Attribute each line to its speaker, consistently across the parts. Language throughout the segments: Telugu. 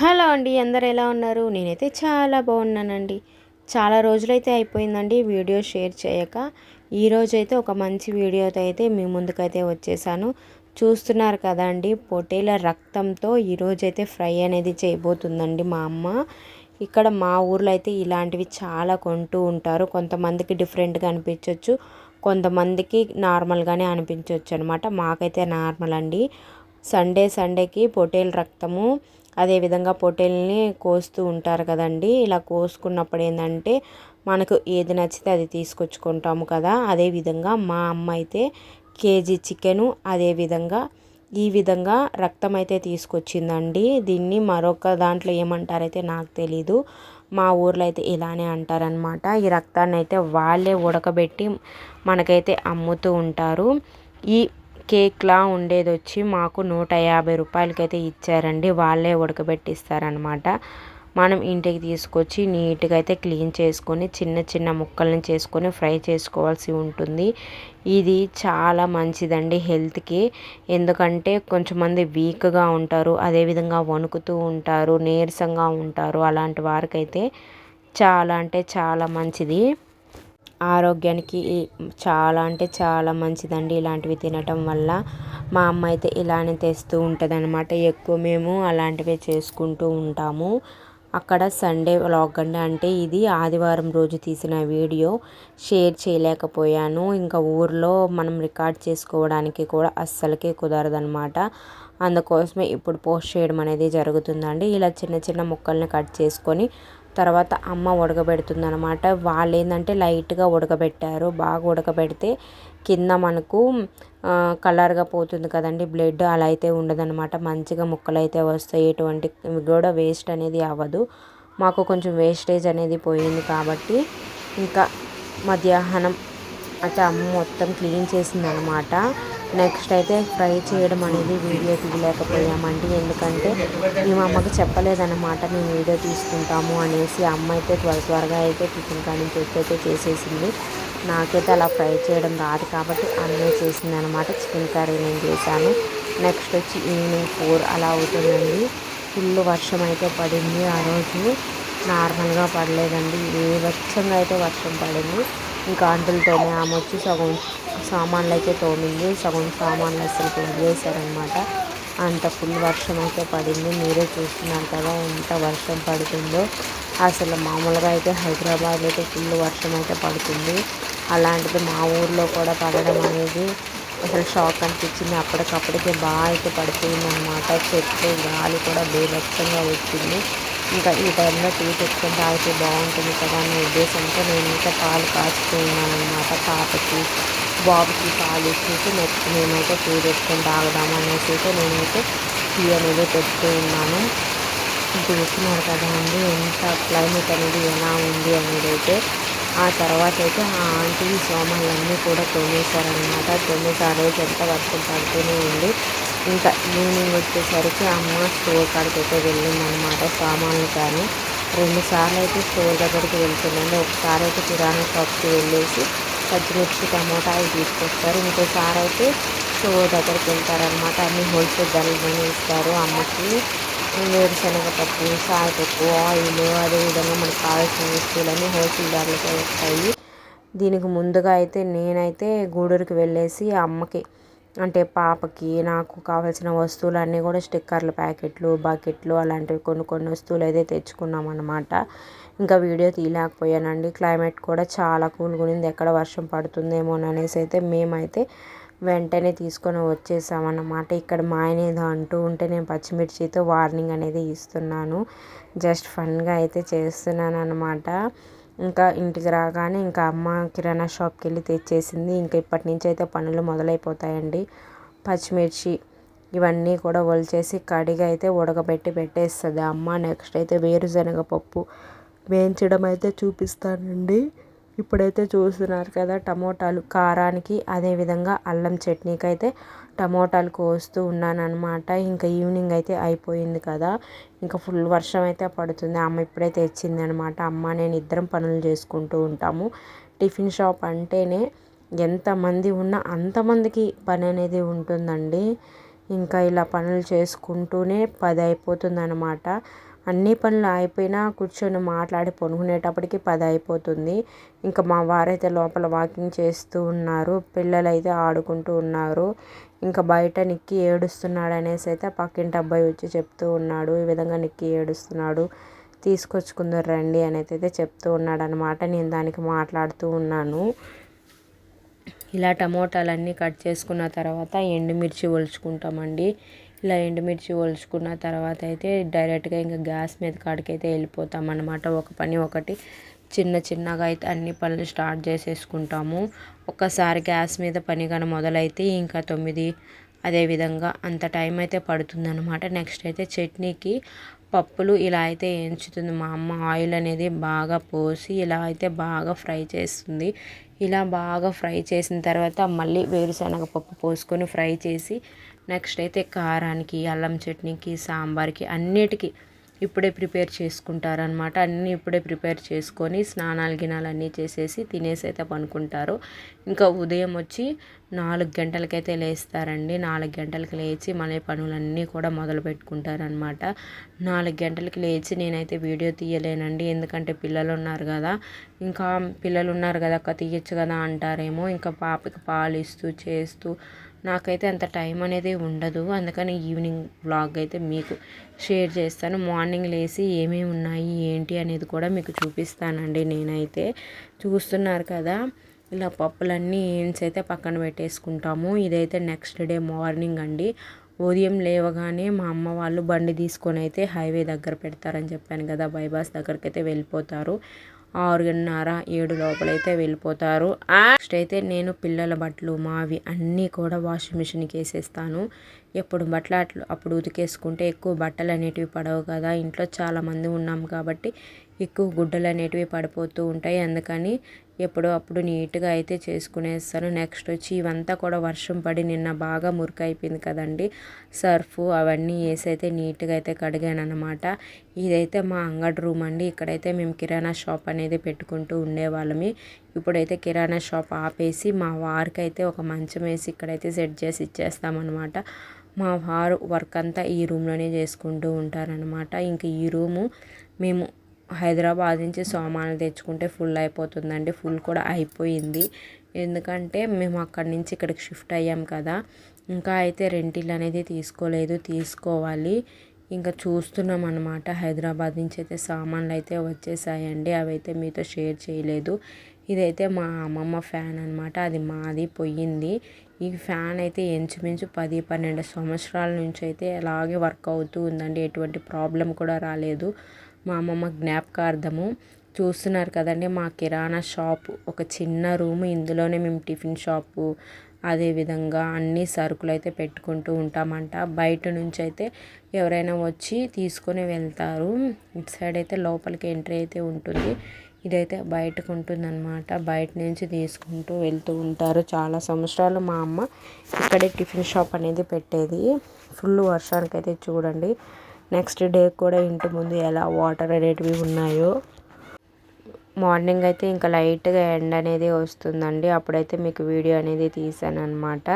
Speaker 1: హలో అండి అందరు ఎలా ఉన్నారు? నేనైతే చాలా బాగున్నానండి. చాలా రోజులైతే అయిపోయిందండి వీడియో షేర్ చేయక. ఈరోజైతే ఒక మంచి వీడియోతో అయితే మీ ముందుకైతే వచ్చేసాను. చూస్తున్నారు కదండి పొటేల రక్తంతో ఈరోజైతే ఫ్రై అనేది చేయబోతుందండి మా అమ్మ. ఇక్కడ మా ఊర్లో అయితే ఇలాంటివి చాలా కొంటూ ఉంటారు. కొంతమందికి డిఫరెంట్గా అనిపించవచ్చు కొంతమందికి నార్మల్గానే అనిపించవచ్చు అనమాట మాకైతే నార్మల్ అండి. సండే సండేకి పొటేల్ రక్తము అదేవిధంగా పొట్టేల్ని కోస్తూ ఉంటారు కదండి. ఇలా కోసుకున్నప్పుడు ఏంటంటే మనకు ఏది నచ్చితే అది తీసుకొచ్చుకుంటాము కదా. అదేవిధంగా మా అమ్మ అయితే కేజీ చికెను అదేవిధంగా ఈ విధంగా రక్తం అయితే తీసుకొచ్చిందండి. దీన్ని మరొక దాంట్లో ఏమంటారైతే నాకు తెలీదు. మా ఊర్లో అయితే ఇలానే అంటారనమాట ఈ రక్తాన్ని అయితే వాళ్ళే ఉడకబెట్టి మనకైతే అమ్ముతూ ఉంటారు. ఈ కేక్లా ఉండేది వచ్చి మాకు నూట యాభై రూపాయలకైతే ఇచ్చారండి. వాళ్ళే ఉడకబెట్టిస్తారనమాట. మనం ఇంటికి తీసుకొచ్చి నీట్గా అయితే క్లీన్ చేసుకొని చిన్న చిన్న ముక్కలను చేసుకొని ఫ్రై చేసుకోవాల్సి ఉంటుంది. ఇది చాలా మంచిదండి హెల్త్కి. ఎందుకంటే కొంచెం మంది వీక్గా ఉంటారు అదేవిధంగా వణుకుతూ ఉంటారు నీరసంగా ఉంటారు. అలాంటి వారికైతే చాలా అంటే చాలా మంచిది. ఆరోగ్యానికి చాలా అంటే చాలా మంచిదండి ఇలాంటివి తినటం వల్ల. మా అమ్మ అయితే ఇలానే తెస్తూ ఉంటుంది అనమాట ఎక్కువ మేము అలాంటివే చేసుకుంటూ ఉంటాము. అక్కడ సండే వ్లాగ్ అండి. అంటే ఇది ఆదివారం రోజు తీసిన వీడియో. షేర్ చేయలేకపోయాను. ఇంకా ఊర్లో మనం రికార్డ్ చేసుకోవడానికి కూడా అస్సలకే కుదరదనమాట అందుకోసమే ఇప్పుడు పోస్ట్ చేయడం అనేది జరుగుతుందండి. ఇలా చిన్న చిన్న ముక్కల్ని కట్ చేసుకొని తర్వాత అమ్మ ఉడకబెడుతుంది అనమాట వాళ్ళు ఏంటంటే లైట్గా ఉడకబెట్టారు. బాగా ఉడకబెడితే కింద మనకు కలర్గా పోతుంది కదండి. బ్లడ్ అలా అయితే ఉండదనమాట మంచిగా ముక్కలు అయితే వస్తాయి. ఎటువంటి కూడా వేస్ట్ అనేది అవ్వదు. మాకు కొంచెం వేస్టేజ్ అనేది పోయింది కాబట్టి ఇంకా మధ్యాహ్నం అయితే అమ్మ మొత్తం క్లీన్ చేసింది అనమాట నెక్స్ట్ అయితే ఫ్రై చేయడం అనేది వీడియో తీయలేకపోయామండి ఎందుకంటే మేము అమ్మకి చెప్పలేదన్నమాట మేము వీడియో తీసుకుంటాము అనేసి. అమ్మ అయితే త్వర త్వరగా అయితే టిఫిన్ కానీ నుంచి అయితే చేసేసింది. నాకైతే అలా ఫ్రై చేయడం రాదు కాబట్టి అన్నీ చేసింది అనమాట చికెన్ కర్రీ నేను చేశాను. నెక్స్ట్ వచ్చి ఈవినింగ్ ఫోర్ అలా అవుతుందండి. ఫుల్ వర్షం అయితే పడింది ఆ రోజు. నార్మల్గా పడలేదండి. ఏ వచ్చంగా అయితే వర్షం పడింది ఇంకా అంటులతోనే ఆమె వచ్చి సగం సామాన్లు అయితే తోమింది. సగం సామాన్లు అసలు వదిలేశారనమాట అంత ఫుల్ వర్షం అయితే పడింది. మీరే చూస్తున్నారు కదా ఎంత వర్షం పడుతుందో. అసలు మామూలుగా అయితే హైదరాబాద్ అయితే ఫుల్ వర్షం అయితే పడుతుంది. అలాంటిది మా ఊర్లో కూడా పడడం అనేది అసలు షాక్ అనిపించింది. అప్పటికప్పటికే బాగా అయితే పడిపోయింది అనమాట చెట్లు గాలి కూడా బీభత్సంగా వచ్చింది. ఇంకా ఈ టైంలో టీ పెట్టుకుని తాగితే బాగుంటుంది కదా అనే ఉద్దేశంతో నేను ఇంకా పాలు కాచుతూ ఉన్నాను అనమాట పాపకి బాబుకి పాలు ఇచ్చేసి నెక్స్ట్ నేనైతే టీ పెట్టుకొని తాగుదాము అనేసి అయితే నేనైతే టీ అనేది పెడుతూ ఉన్నాను. చూస్తున్నారు కదా అండి ఎంత క్లైమేట్ అనేది ఎలా ఉంది అనేది అయితే ఆ తర్వాత అయితే ఆ ఆంటీ సోమాలన్నీ కూడా తోమేశారనమాట తోమేసి ఆ రోజు ఎంత వర్షం పడుతూనే ఉంది. ఇంకా ఈవినింగ్ వచ్చేసరికి అమ్మ స్టోర్ కాడికి అయితే వెళ్ళిందనమాట సామాన్లు కానీ. రెండుసార్లు అయితే స్టోర్ దగ్గరికి వెళ్తుందండి. ఒకసారి అయితే కిరాణా షాప్కి వెళ్ళేసి పచ్చిమిర్చి టమోటా అవి తీసుకొస్తారు. ఇంకోసారి అయితే షో దగ్గరికి వెళ్తారనమాట అన్ని హోల్సేల్ ధరలు ఇస్తారు అమ్మకి. వేరుశనగ పప్పు సాయపప్పు ఆయిల్ అదేవిధంగా మనకు కావాల్సిన వస్తువులన్నీ హోల్సేల్ ధరలకే వస్తాయి. దీనికి ముందుగా అయితే నేనైతే గూడూరుకి వెళ్ళేసి అమ్మకి అంటే పాపకి నాకు కావాల్సిన వస్తువులు అన్నీ కూడా స్టిక్కర్లు ప్యాకెట్లు బకెట్లు అలాంటివి కొన్ని కొన్ని వస్తువులు అయితే తెచ్చుకున్నాం అనమాట ఇంకా వీడియో తీయలేకపోయానండి. క్లైమేట్ కూడా చాలా కూల్గా ఉంది ఎక్కడ వర్షం పడుతుందేమో అనేసి అయితే మేమైతే వెంటనే తీసుకొని వచ్చేసామన్నమాట. ఇక్కడ మా ఆయన ఏదో అంటూ ఉంటే నేను పచ్చిమిర్చితో వార్నింగ్ అనేది ఇస్తున్నాను. జస్ట్ ఫన్గా అయితే చేస్తున్నాను అనమాట ఇంకా ఇంటికి రాగానే ఇంకా అమ్మ కిరాణా షాప్కి వెళ్ళి తెచ్చేసింది. ఇంకా ఇప్పటి నుంచి అయితే పనులు మొదలైపోతాయండి. పచ్చిమిర్చి ఇవన్నీ కూడా ఒలిచేసి కడిగి అయితే ఉడకబెట్టి పెట్టేస్తుంది. అమ్మ నెక్స్ట్ అయితే వేరుశనగ పప్పు వేయించడం అయితే చూపిస్తానండి. ఇప్పుడైతే చూస్తున్నారు కదా టమోటాలు కారానికి అదేవిధంగా అల్లం చట్నీకి అయితే టమోటాలు కోస్తూ ఉన్నాను అనమాట ఇంకా ఈవినింగ్ అయితే అయిపోయింది కదా. ఇంకా ఫుల్ వర్షం అయితే పడుతుంది. అమ్మ ఇప్పుడైతే తెచ్చింది అనమాట అమ్మ నేను ఇద్దరం పనులు చేసుకుంటూ ఉంటాము. టిఫిన్ షాప్ అంటేనే ఎంతమంది ఉన్నా అంతమందికి పని అనేది ఉంటుందండి. ఇంకా ఇలా పనులు చేసుకుంటూనే పది అయిపోతుంది అనమాట అన్ని పనులు అయిపోయినా కూర్చొని మాట్లాడి పొనుకునేటప్పటికి పది అయిపోతుంది. ఇంకా మా వారైతే లోపల వాకింగ్ చేస్తూ ఉన్నారు. పిల్లలైతే ఆడుకుంటూ ఉన్నారు. ఇంకా బయట నిక్కి ఏడుస్తున్నాడు అనేసి అయితే పక్కింటి అబ్బాయి వచ్చి చెప్తూ ఉన్నాడు. ఈ విధంగా నిక్కి ఏడుస్తున్నాడు. తీసుకొచ్చుకుందరు రండి అని అయితే చెప్తూ ఉన్నాడు అనమాట నేను దానికి మాట్లాడుతూ ఉన్నాను. ఇలా టమోటాలన్నీ కట్ చేసుకున్న తర్వాత ఎండుమిర్చి ఒలుచుకుంటామండి. ఇలా ఎండుమిర్చి ఒలుచుకున్న తర్వాత అయితే డైరెక్ట్గా ఇంకా గ్యాస్ మీద కాడికైతే వెళ్ళిపోతాం అనమాట ఒక పని ఒకటి చిన్న చిన్నగా అయితే అన్ని పనులు స్టార్ట్ చేసేసుకుంటాము. ఒక్కసారి గ్యాస్ మీద పని కానీ మొదలైతే ఇంకా తొమ్మిది అదేవిధంగా అంత టైం అయితే పడుతుందన్నమాట. నెక్స్ట్ అయితే చట్నీకి పప్పులు ఇలా అయితే ఎంచుతుంది. మా అమ్మ ఆయిల్ అనేది బాగా పోసి ఇలా అయితే బాగా ఫ్రై చేస్తుంది. ఇలా బాగా ఫ్రై చేసిన తర్వాత మళ్ళీ వేరుశనగ పప్పు పోసుకొని ఫ్రై చేసి నెక్స్ట్ అయితే కారానికి అల్లం చట్నీకి సాంబార్కి అన్నిటికీ ఇప్పుడే ప్రిపేర్ చేసుకుంటారనమాట అన్నీ ఇప్పుడే ప్రిపేర్ చేసుకొని స్నానాలు గినాలు అన్నీ చేసేసి తినేసి అయితే పనుకుంటారు. ఇంకా ఉదయం వచ్చి నాలుగు గంటలకైతే లేస్తారండి. నాలుగు గంటలకి లేచి మళ్ళీ పనులన్నీ కూడా మొదలు పెట్టుకుంటారనమాట నాలుగు గంటలకి లేచి నేనైతే వీడియో తీయలేనండి. ఎందుకంటే పిల్లలు ఉన్నారు కదా. ఇంకా పిల్లలు ఉన్నారు కదా అక్క తీయచ్చు కదా అంటారేమో. ఇంకా పాపకి పాలు ఇస్తూ చేస్తూ నాకైతే అంత టైం అనేది ఉండదు. అందుకని ఈవినింగ్ బ్లాగ్ అయితే మీకు షేర్ చేస్తాను. మార్నింగ్ లేచి ఏమేమి ఉన్నాయి ఏంటి అనేది కూడా మీకు చూపిస్తానండి నేనైతే. చూస్తున్నారు కదా ఇలా పప్పులన్నీ ఏంచి అయితే పక్కన పెట్టేసుకుంటాము. ఇదైతే నెక్స్ట్ డే మార్నింగ్ అండి. ఉదయం లేవగానే మా అమ్మ వాళ్ళు బండి తీసుకొని అయితే హైవే దగ్గర పెడతారని చెప్పాను కదా బైపాస్ దగ్గరికి అయితే వెళ్ళిపోతారు. ఆరున్నర ఏడు లోపలైతే వెళ్ళిపోతారు. నెక్స్ట్ అయితే నేను పిల్లల బట్టలు మావి అన్నీ కూడా వాషింగ్ మిషన్కి వేసేస్తాను. ఎప్పుడు బట్టలు అట్లు అప్పుడు ఉతికేసుకుంటే ఎక్కువ బట్టలు అనేటివి పడవు కదా. ఇంట్లో చాలామంది ఉన్నాం కాబట్టి ఎక్కువ గుడ్డలు అనేటివి పడిపోతూ ఉంటాయి. అందుకని ఎప్పుడో అప్పుడు నీట్గా అయితే చేసుకునేస్తాను. నెక్స్ట్ వచ్చి ఇవంతా కూడా వర్షం పడి నిన్న బాగా మురికి అయిపోయింది కదండి. సర్ఫ్ అవన్నీ వేసి అయితే నీట్గా అయితే కడిగాను అనమాట ఇదైతే మా అంగడి రూమ్ అండి. ఇక్కడైతే మేము కిరాణా షాప్ అనేది పెట్టుకుంటూ ఉండేవాళ్ళమి ఇప్పుడైతే కిరాణా షాప్ ఆపేసి మా వారికి అయితే ఒక మంచం వేసి ఇక్కడైతే సెట్ చేసి ఇచ్చేస్తామన్నమాట. మా వారు వర్క్ అంతా ఈ రూమ్లోనే చేసుకుంటూ ఉంటారనమాట ఇంక ఈ రూము మేము హైదరాబాద్ నుంచి సామాన్లు తెచ్చుకుంటే ఫుల్ అయిపోతుందండి ఫుల్ కూడా అయిపోయింది. ఎందుకంటే మేము అక్కడి నుంచి ఇక్కడికి షిఫ్ట్ అయ్యాం కదా. ఇంకా అయితే రెంటిల్ అనేది తీసుకోలేదు తీసుకోవాలి. ఇంకా చూస్తున్నాం అనమాట హైదరాబాద్ నుంచి అయితే సామాన్లు అయితే వచ్చేసాయండి. అవి అయితే మీతో షేర్ చేయలేదు. ఇదైతే మా అమ్మమ్మ ఫ్యాన్ అనమాట అది మాది పోయింది. ఈ ఫ్యాన్ అయితే ఇంచుమించు పది పన్నెండు సంవత్సరాల నుంచి అయితే అలాగే వర్క్ అవుతూ ఉందండి. ఎటువంటి ప్రాబ్లం కూడా రాలేదు. మా అమ్మమ్మ జ్ఞాపకార్థము చూస్తున్నారు కదండి మా కిరాణా షాప్. ఒక చిన్న రూము ఇందులోనే మేము టిఫిన్ షాపు అదేవిధంగా అన్ని సరుకులు అయితే పెట్టుకుంటూ ఉంటామంట. బయట నుంచి అయితే ఎవరైనా వచ్చి తీసుకొని వెళ్తారు. ఇటు సైడ్ అయితే లోపలికి ఎంట్రీ అయితే ఉంటుంది. ఇదైతే బయటకు ఉంటుందన్నమాట. బయట నుంచి తీసుకుంటూ వెళ్తూ ఉంటారు. చాలా సంవత్సరాలు మా అమ్మ ఇక్కడే టిఫిన్ షాప్ అనేది పెట్టేది. ఫుల్ వర్షానికి అయితే చూడండి. నెక్స్ట్ డే కూడా ఇంటి ముందు ఎలా వాటర్ అనేటివి ఉన్నాయో. మార్నింగ్ అయితే ఇంకా లైట్గా ఎండ అనేది వస్తుందండి. అప్పుడైతే మీకు వీడియో అనేది తీసాను అనమాట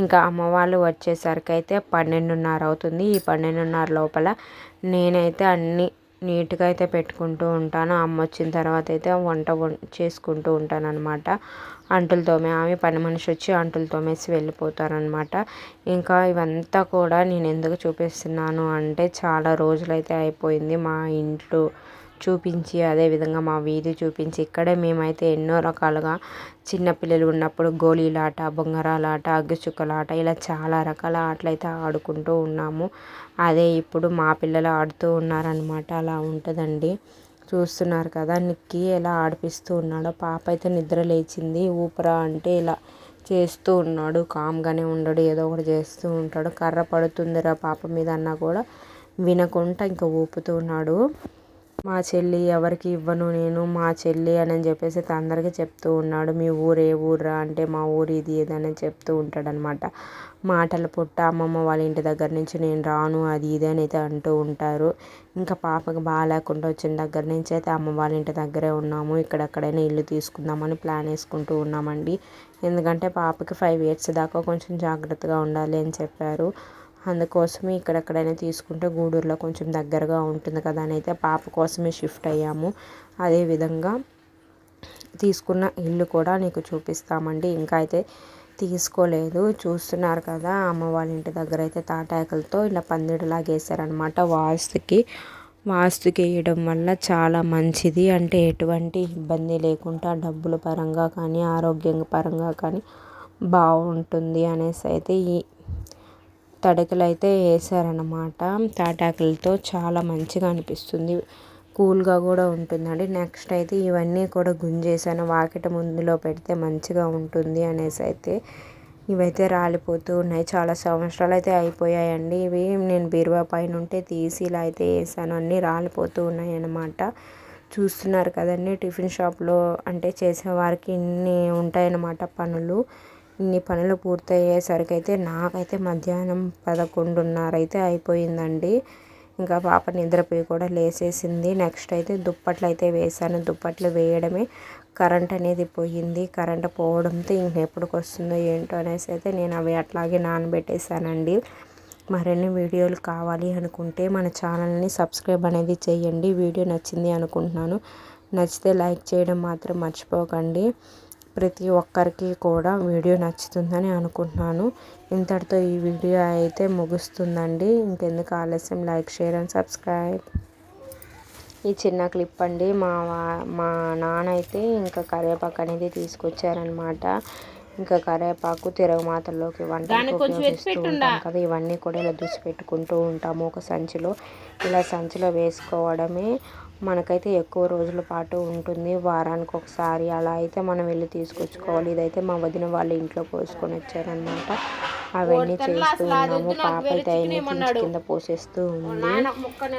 Speaker 1: ఇంకా అమ్మ వాళ్ళు వచ్చేసరికి అయితే పన్నెండున్నర అవుతుంది. ఈ పన్నెండున్నర లోపల నేనైతే అన్నీ నీట్గా అయితే పెట్టుకుంటూ ఉంటాను. అమ్మ వచ్చిన తర్వాత అయితే వంట చేసుకుంటూ ఉంటాను అనమాట అంటులు తోమే ఆమె పని మనిషి వచ్చి అంటులు తోమేసి వెళ్ళిపోతారనమాట ఇంకా ఇవంతా కూడా నేను ఎందుకు చూపిస్తున్నాను అంటే చాలా రోజులైతే అయిపోయింది మా ఇంట్లో చూపించి అదేవిధంగా మా వీధి చూపించి ఇక్కడే మేమైతే ఎన్నో రకాలుగా చిన్నపిల్లలు ఉన్నప్పుడు గోళీలాట బొంగరాలాట అగ్గిచుక్కలాట ఇలా చాలా రకాల ఆటలు అయితే ఆడుకుంటూ ఉన్నాము. అదే ఇప్పుడు మా పిల్లలు ఆడుతూ ఉన్నారనమాట అలా ఉంటుందండి. చూస్తున్నారు కదా నిక్కి ఎలా ఆడిపిస్తూ ఉన్నాడో. పాప అయితే నిద్ర లేచింది. ఊపరా అంటే ఇలా చేస్తూ ఉన్నాడు. కామ్గానే ఉండడు. ఏదో ఒకటి చేస్తూ ఉంటాడు. కర్ర పడుతుందిరా పాప మీద అన్నా కూడా. వినకుండా ఇంకా ఊపుతూ ఉన్నాడు. మా చెల్లి ఎవరికి ఇవ్వను నేను మా చెల్లి అని చెప్పేసి అందరికీ చెప్తూ ఉన్నాడు. మీ ఊరు ఏ ఊర్రా అంటే మా ఊరు ఇది అని చెప్తూ ఉంటాడనమాట. మాటల పుట్ట అమ్మమ్మ వాళ్ళ ఇంటి దగ్గర నుంచి నేను రాను అది ఇది అని అయితే అంటూ ఉంటారు. ఇంకా పాపకి బాగాలేకుండా వచ్చిన దగ్గర నుంచి అయితే అమ్మ వాళ్ళ ఇంటి దగ్గరే ఉన్నాము. ఇక్కడెక్కడైనా ఇల్లు తీసుకుందామని ప్లాన్ వేసుకుంటూ ఉన్నామండి. ఎందుకంటే పాపకి ఫైవ్ ఇయర్స్ దాకా కొంచెం జాగ్రత్తగా ఉండాలి అని చెప్పారు. అందుకోసమే ఇక్కడెక్కడైనా తీసుకుంటే గూడూరులో కొంచెం దగ్గరగా ఉంటుంది కదా అని అయితే పాప కోసమే షిఫ్ట్ అయ్యాము. అదేవిధంగా తీసుకున్న ఇల్లు కూడా నీకు చూపిస్తామండి. ఇంకా అయితే తీసుకోలేదు. చూస్తున్నారు కదా అమ్మ వాళ్ళ ఇంటి దగ్గర అయితే తాటాకులతో ఇలా పందిడిలాగేసారనమాట వాస్తుకి వాస్తుకి వేయడం వల్ల చాలా మంచిది. అంటే ఎటువంటి ఇబ్బంది లేకుండా డబ్బుల పరంగా కానీ ఆరోగ్యం పరంగా కానీ బాగుంటుంది అనేసి అయితే ఈ తడకలు అయితే వేసారనమాట తాటాకులతో చాలా మంచిగా అనిపిస్తుంది. కూల్గా కూడా ఉంటుందండి. నెక్స్ట్ అయితే ఇవన్నీ కూడా గుంజేసాను. వాకిట ముందులో పెడితే మంచిగా ఉంటుంది అనేసి అయితే ఇవైతే రాలిపోతూ ఉన్నాయి. చాలా సంవత్సరాలు అయితే అయిపోయాయండి. ఇవి నేను బీరువా పైన ఉంటే తీసి ఇలా అయితే వేసాను. అన్నీ రాలిపోతూ ఉన్నాయి అన్నమాట చూస్తున్నారు కదండి టిఫిన్ షాప్లో అంటే చేసేవారికి ఇన్ని ఉంటాయన్నమాట పనులు. ఇన్ని పనులు పూర్తయ్యేసరికి అయితే నాకైతే మధ్యాహ్నం పదకొండున్నర అయితే అయిపోయిందండి. ఇంకా పాప నిద్రపోయి కూడా లేసేసింది. నెక్స్ట్ అయితే దుప్పట్లు అయితే వేసాను దుప్పట్లు వేయడమే కరెంట్ అనేది పోయింది. కరెంట్ పోవడంతో ఇంకెప్పటికి వస్తుందో ఏంటో అనేసి అయితే నేను అవి అట్లాగే నానబెట్టేశానండి. మరిన్ని వీడియోలు కావాలి అనుకుంటే మన ఛానల్ని సబ్స్క్రైబ్ అనేది చేయండి. వీడియో నచ్చింది అనుకుంటున్నాను. నచ్చితే లైక్ చేయడం మాత్రం మర్చిపోకండి. ప్రతి ఒక్కరికి కూడా వీడియో నచ్చుతుందని అనుకుంటున్నాను. ఇంతటితో ఈ వీడియో అయితే ముగుస్తుందండి. ఇంకెందుకు ఆలస్యం లైక్ షేర్ అండ్ సబ్స్క్రైబ్. ఈ చిన్న క్లిప్ అండి. మా మా నాన్న అయితే ఇంకా కరివేపాకు అనేది తీసుకొచ్చారనమాట ఇంకా కరివేపాకు తిరగమాతల్లోకి వంటలకు ఉపయోగిస్తూ ఉంటాం కదా ఇవన్నీ కూడా ఇలా దూసి పెట్టుకుంటూ ఉంటాము. ఒక సంచిలో ఇలా సంచిలో వేసుకోవడమే మనకైతే ఎక్కువ రోజుల పాటు ఉంటుంది. వారానికి ఒకసారి అలా అయితే మనం వెళ్ళి తీసుకొచ్చుకోవాలి. ఇదైతే మా వదిన వాళ్ళ ఇంట్లో కోసుకొని వచ్చారనమాట అవన్నీ చేస్తూ ఉన్నాము. పాప అయితే అయినా కింద పోసేస్తూ ఉంది.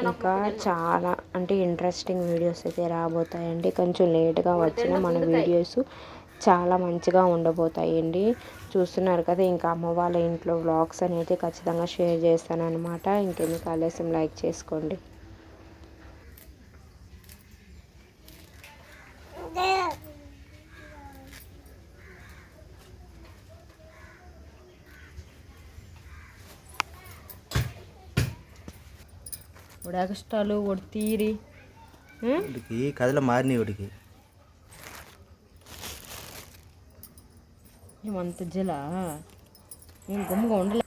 Speaker 1: ఇంకా చాలా అంటే ఇంట్రెస్టింగ్ వీడియోస్ అయితే రాబోతాయండి. కొంచెం లేట్గా వచ్చిన మన వీడియోస్ చాలా మంచిగా ఉండబోతాయండి. చూస్తున్నారు కదా ఇంకా అమ్మ వాళ్ళ ఇంట్లో వ్లాగ్స్ అనేది ఖచ్చితంగా షేర్ చేస్తాను అనమాట ఇంకెందుకు ఆలస్యం లైక్ చేసుకోండి. ఇప్పుడు ఎక్స్ట్రాలు ఒకటి తీరి
Speaker 2: వీడికి కథలు మారినాయి వీడికి
Speaker 1: ఏమంత జల? నేను గమ్ముగా ఉండలే.